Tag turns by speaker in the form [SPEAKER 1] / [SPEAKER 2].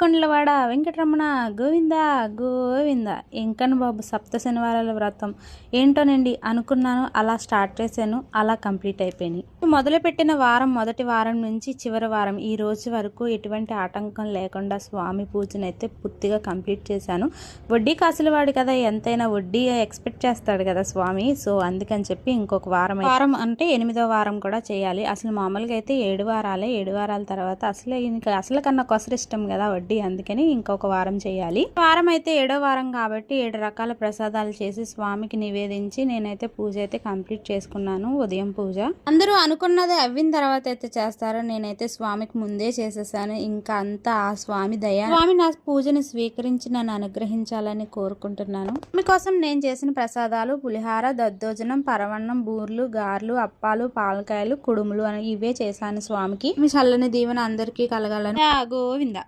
[SPEAKER 1] కొండలవాడ వెంకటరమణ గోవింద గోవింద. ఎంకన్న బాబు సప్త శనివారాల వ్రతం. ఏంటోనండి అనుకున్నాను అలా స్టార్ట్ చేశాను అలా కంప్లీట్ అయిపోయినాయి మొదలుపెట్టిన వారం మొదటి వారం నుంచి చివరి వారం ఈ రోజు వరకు ఎటువంటి ఆటంకం లేకుండా స్వామి పూజను అయితే పూర్తిగా కంప్లీట్ చేశాను. వడ్డీ కాసుల వాడు కదా ఎంతైనా వడ్డీ ఎక్స్పెక్ట్ చేస్తాడు కదా స్వామి సో అందుకని చెప్పి ఇంకొక వారం వారం అంటే ఎనిమిదో వారం కూడా చేయాలి. అసలు మామూలుగా అయితే ఏడు వారాలే ఏడు వారాల తర్వాత అసలు ఇంకా అసలు కన్నా కొసరిష్టం కదా వడ్డీ అందుకని ఇంకొక వారం చేయాలి. వారం అయితే ఏడో వారం కాబట్టి ఏడు రకాల ప్రసాదాలు చేసి స్వామికి నివేదించి నేనైతే పూజ అయితే కంప్లీట్ చేసుకున్నాను ఉదయం పూజ. అందరూ అనుకున్నది అవ్విన తర్వాత అయితే చేస్తారో నేనైతే స్వామికి ముందే చేసేసాను. ఇంకా అంతా ఆ స్వామి దయ. స్వామి నా పూజని స్వీకరించి నన్ను అనుగ్రహించాలని కోరుకుంటున్నాను. మీకోసం నేను చేసిన ప్రసాదాలు పులిహార దద్దోజనం పరవన్నం బూర్లు గార్లు అప్పాలు పాలకాయలు కుడుములు అని ఇవే చేశాను స్వామికి. మీ చల్లని దీవెన అందరికీ కలగాలని. గోవింద.